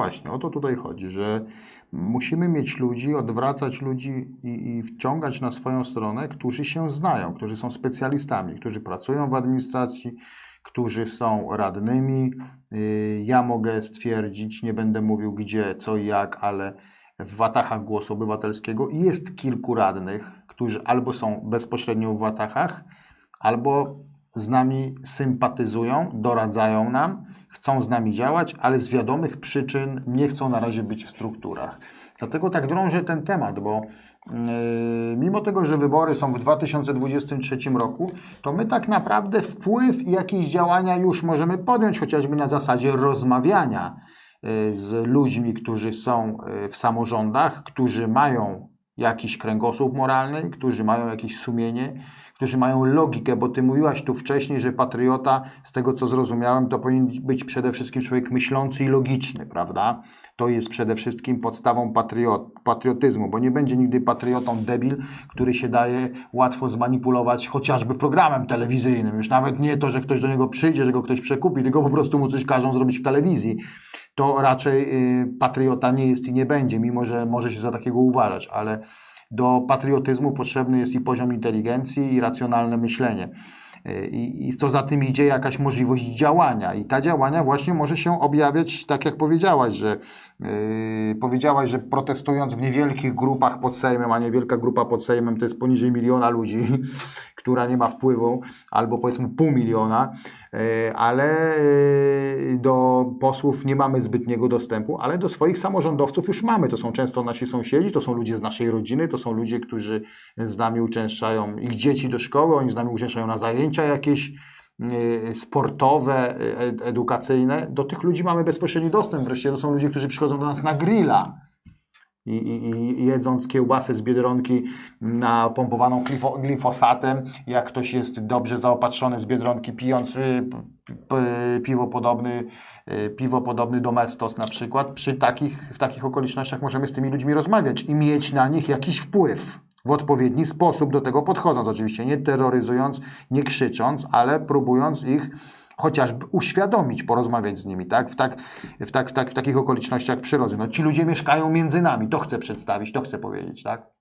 właśnie, o to tutaj chodzi, że musimy mieć ludzi, odwracać ludzi i, i wciągać na swoją stronę, którzy się znają, którzy są specjalistami, którzy pracują w administracji, którzy są radnymi. Y, Ja mogę stwierdzić, nie będę mówił gdzie, co i jak, ale w Watachach Głosu Obywatelskiego jest kilku radnych, którzy albo są bezpośrednio w Watachach, albo z nami sympatyzują, doradzają nam, chcą z nami działać, ale z wiadomych przyczyn nie chcą na razie być w strukturach. Dlatego tak drążę ten temat, bo yy, mimo tego, że wybory są w 2023 roku, to my tak naprawdę wpływ i jakieś działania już możemy podjąć, chociażby na zasadzie rozmawiania yy, z ludźmi, którzy są yy, w samorządach, którzy mają jakiś kręgosłup moralny, którzy mają jakieś sumienie, którzy mają logikę, bo ty mówiłaś tu wcześniej, że patriota, z tego co zrozumiałem, to powinien być przede wszystkim człowiek myślący i logiczny, prawda? To jest przede wszystkim podstawą patriot, patriotyzmu, bo nie będzie nigdy patriotą debil, który się daje łatwo zmanipulować chociażby programem telewizyjnym. Już nawet nie to, że ktoś do niego przyjdzie, że go ktoś przekupi, tylko po prostu mu coś każą zrobić w telewizji. To raczej y, patriota nie jest i nie będzie, mimo że może się za takiego uważać, ale do patriotyzmu potrzebny jest i poziom inteligencji, i racjonalne myślenie. Y, I, I co za tym idzie, jakaś możliwość działania. I ta działania właśnie może się objawiać, tak jak powiedziałaś, że yy, powiedziałaś, że protestując w niewielkich grupach pod Sejmem, a niewielka grupa pod Sejmem to jest poniżej miliona ludzi, która nie ma wpływu, albo powiedzmy pół miliona, yy, ale do posłów nie mamy zbytniego dostępu, ale do swoich samorządowców już mamy. To są często nasi sąsiedzi, to są ludzie z naszej rodziny, to są ludzie, którzy z nami uczęszczają, ich dzieci do szkoły, oni z nami uczęszczają na zajęcia jakieś y, sportowe, y, ed- edukacyjne. Do tych ludzi mamy bezpośredni dostęp. Wreszcie to są ludzie, którzy przychodzą do nas na grilla. I, i, i jedząc kiełbasę z Biedronki napompowaną glifo, glifosatem, jak ktoś jest dobrze zaopatrzony z Biedronki, pijąc y, p, piwo podobny, y, piwo podobny do Mestos na przykład, przy takich, w takich okolicznościach możemy z tymi ludźmi rozmawiać i mieć na nich jakiś wpływ. W odpowiedni sposób do tego podchodząc, oczywiście nie terroryzując, nie krzycząc, ale próbując ich chociażby uświadomić, porozmawiać z nimi, tak? W, tak, w, tak, w, tak, w takich okolicznościach przyrody. No, ci ludzie mieszkają między nami, to chcę przedstawić, to chcę powiedzieć, tak?